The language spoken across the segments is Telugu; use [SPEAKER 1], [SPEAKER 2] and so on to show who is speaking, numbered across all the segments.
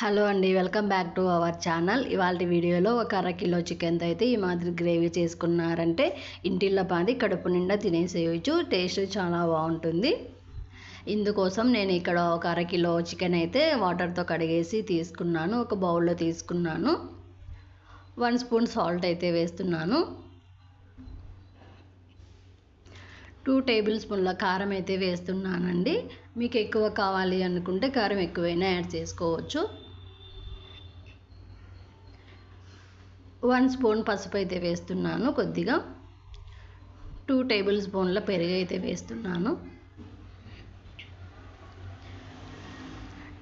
[SPEAKER 1] హలో అండి welcome back to our channel. ఇవాళ వీడియోలో ఒక అర కిలో చికెన్తో అయితే ఈ మాదిరి గ్రేవీ చేసుకున్నారంటే ఇంటిల్లో పాది కడుపు నిండా తినేసేయచ్చు టేస్ట్ చాలా బాగుంటుంది. ఇందుకోసం నేను ఇక్కడ ఒక అర కిలో చికెన్ అయితే వాటర్తో కడిగేసి తీసుకున్నాను ఒక బౌల్లో తీసుకున్నాను. వన్ స్పూన్ సాల్ట్ అయితే వేస్తున్నాను. టూ టేబుల్ స్పూన్ల కారం అయితే వేస్తున్నానండి. మీకు ఎక్కువ కావాలి అనుకుంటే కారం ఎక్కువైనా యాడ్ చేసుకోవచ్చు. వన్ స్పూన్ పసుపు అయితే వేస్తున్నాను కొద్దిగా. టూ టేబుల్ స్పూన్ల పెరుగు అయితే వేస్తున్నాను.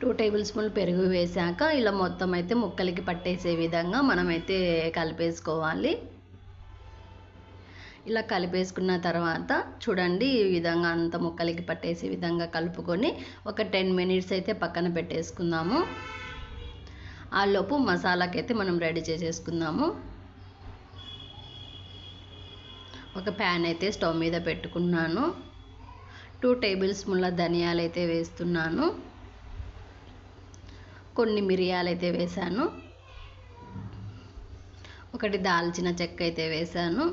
[SPEAKER 1] టూ టేబుల్ స్పూన్లు పెరుగు వేశాక ఇలా మొత్తం అయితే ముక్కలకి పట్టేసే విధంగా మనమైతే కలిపేసుకోవాలి. ఇలా కలిపేసుకున్న తర్వాత చూడండి ఈ విధంగా అంత ముక్కలకి పట్టేసే విధంగా కలుపుకొని ఒక టెన్ మినిట్స్ అయితే పక్కన పెట్టేసుకుందాము. ఆలోపు మసాలాకైతే మనం రెడీ చేసేసుకుందాము. ఒక ప్యాన్ అయితే స్టవ్ మీద పెట్టుకున్నాను. టూ టేబుల్ స్పూన్ల ధనియాలు అయితే వేస్తున్నాను. కొన్ని మిరియాలు అయితే వేసాను ఒకటి దాల్చిన చెక్క అయితే వేసాను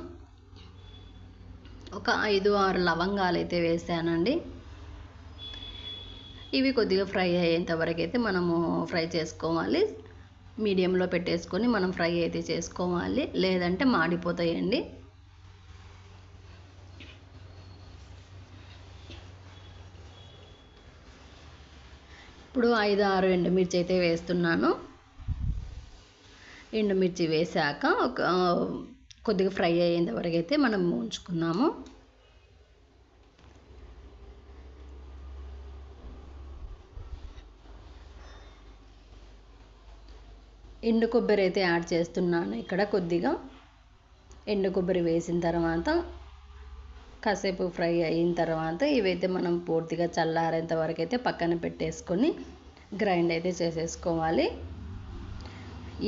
[SPEAKER 1] ఒక ఐదు ఆరు లవంగాలు అయితే వేసానండి ఇవి కొద్దిగా ఫ్రై అయ్యేంత వరకు అయితే మనము ఫ్రై చేసుకోవాలి. మీడియంలో పెట్టేసుకొని మనం ఫ్రై అయితే చేసుకోవాలి. లేదంటే మాడిపోతాయండి. ఇప్పుడు ఐదు ఆరు ఎండుమిర్చి అయితే వేస్తున్నాను. ఎండుమిర్చి వేసాక ఒక కొద్దిగా ఫ్రై అయ్యేంత వరకు అయితే మనం ఉంచుకున్నాము. ఎండు కొబ్బరి అయితే యాడ్ చేస్తున్నాను. ఇక్కడ కొద్దిగా ఎండు కొబ్బరి వేసిన తర్వాత కాసేపు ఫ్రై అయిన తర్వాత ఇవైతే మనం పూర్తిగా చల్లారేంత వరకు అయితే పక్కన పెట్టేసుకొని గ్రైండ్ అయితే చేసేసుకోవాలి.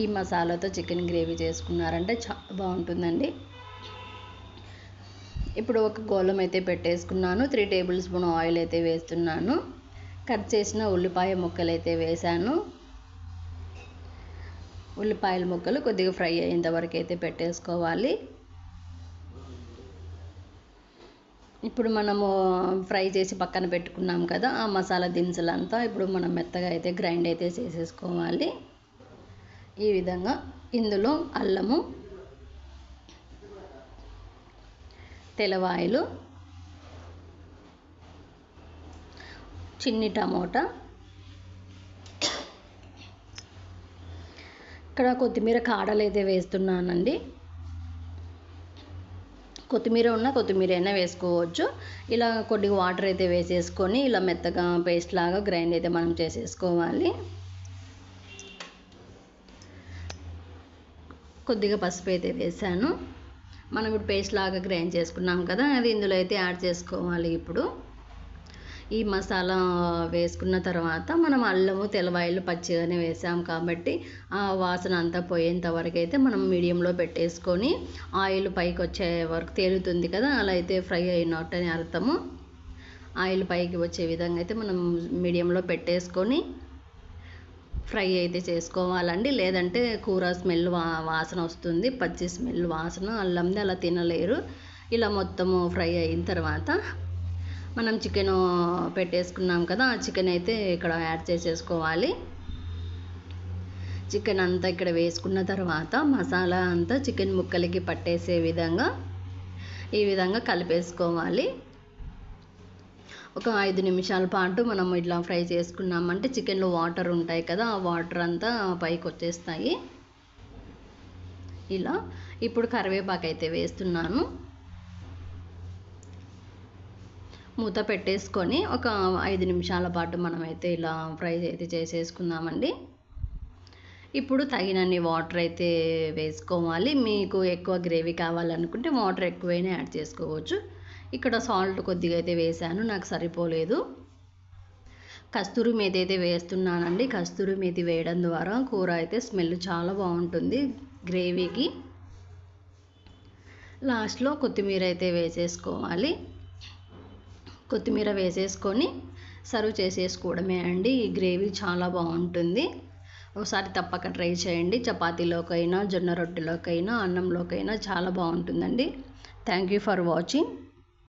[SPEAKER 1] ఈ మసాలాతో చికెన్ గ్రేవీ చేసుకున్నారంటే చాలా బాగుంటుందండి. ఇప్పుడు ఒక గోళం అయితే పెట్టేసుకున్నాను. త్రీ టేబుల్ స్పూన్ ఆయిల్ అయితే వేస్తున్నాను. కట్ చేసిన ఉల్లిపాయ ముక్కలు అయితే వేసాను ఉల్లిపాయల ముక్కలు కొద్దిగా ఫ్రై అయ్యేంత వరకు అయితే పెట్టేసుకోవాలి. ఇప్పుడు మనము ఫ్రై చేసి పక్కన పెట్టుకున్నాం కదా ఆ మసాలా దినుసులంతా ఇప్పుడు మనం మెత్తగా అయితే గ్రైండ్ అయితే చేసేసుకోవాలి. ఈ విధంగా ఇందులో అల్లము తెల్లవాయలు చిన్ని టమోటా ఇక్కడ కొత్తిమీర కాడలు అయితే వేస్తున్నానండి. కొత్తిమీర ఉన్న కొత్తిమీర అయినా వేసుకోవచ్చు. ఇలా కొద్దిగా వాటర్ అయితే వేసేసుకొని ఇలా మెత్తగా పేస్ట్ లాగా గ్రైండ్ అయితే మనం చేసేసుకోవాలి. కొద్దిగా పసుపు అయితే వేసాను. మనం ఇప్పుడు పేస్ట్ లాగా గ్రైండ్ చేసుకున్నాం కదా అది ఇందులో అయితే యాడ్ చేసుకోవాలి ఇప్పుడు. ఈ మసాలా వేసుకున్న తర్వాత మనం అల్లము తెల్లవాయిలు పచ్చిగానే వేసాం కాబట్టి ఆ వాసన అంతా పోయేంత వరకు అయితే మనం మీడియంలో పెట్టేసుకొని ఆయిల్ పైకి వచ్చే వరకు తేలుతుంది కదా అలా అయితే ఫ్రై అయినట్టు అని అర్థము. ఆయిల్ పైకి వచ్చే విధంగా అయితే మనం మీడియంలో పెట్టేసుకొని ఫ్రై అయితే చేసుకోవాలండి. లేదంటే కూర స్మెల్ వా వాసన వస్తుంది పచ్చి స్మెల్ వాసన అల్లంది అలా తినలేరు. ఇలా మొత్తము ఫ్రై అయిన తర్వాత మనం చికెన్ పెట్టేసుకున్నాం కదా ఆ చికెన్ అయితే ఇక్కడ యాడ్ చేసేసుకోవాలి. చికెన్ అంతా ఇక్కడ వేసుకున్న తర్వాత మసాలా అంతా చికెన్ ముక్కలకి పట్టేసే విధంగా ఈ విధంగా కలిపేసుకోవాలి. ఒక ఐదు నిమిషాల పాటు మనం ఇట్లా ఫ్రై చేసుకున్నామంటే చికెన్లో వాటర్ ఉంటాయి కదా ఆ వాటర్ అంతా పైకి వచ్చేస్తాయి. ఇలా ఇప్పుడు కరివేపాకు అయితే వేస్తున్నాను. మూత పెట్టేసుకొని ఒక ఐదు నిమిషాల పాటు మనమైతే ఇలా ఫ్రై అయితే చేసేసుకుందామండి. ఇప్పుడు తగినన్ని వాటర్ అయితే వేసుకోవాలి. మీకు ఎక్కువ గ్రేవీ కావాలనుకుంటే వాటర్ ఎక్కువైనా యాడ్ చేసుకోవచ్చు. ఇక్కడ సాల్ట్ కొద్దిగా అయితే వేసాను నాకు సరిపోలేదు. కస్తూరి మేతి అయితే వేస్తున్నానండి. కస్తూరి మేతి వేయడం ద్వారా కూర అయితే స్మెల్ చాలా బాగుంటుంది గ్రేవీకి. లాస్ట్లో కొత్తిమీర అయితే వేసేసుకోవాలి. కొత్తిమీర వేసేసుకొని సర్వ్ చేసేసుకోవడమే అండి. ఈ గ్రేవీ చాలా బాగుంటుంది. ఒకసారి తప్పక ట్రై చేయండి. చపాతీలోకైనా జొన్న రొట్టెలోకైనా అన్నంలోకైనా చాలా బాగుంటుందండి. Thank you for watching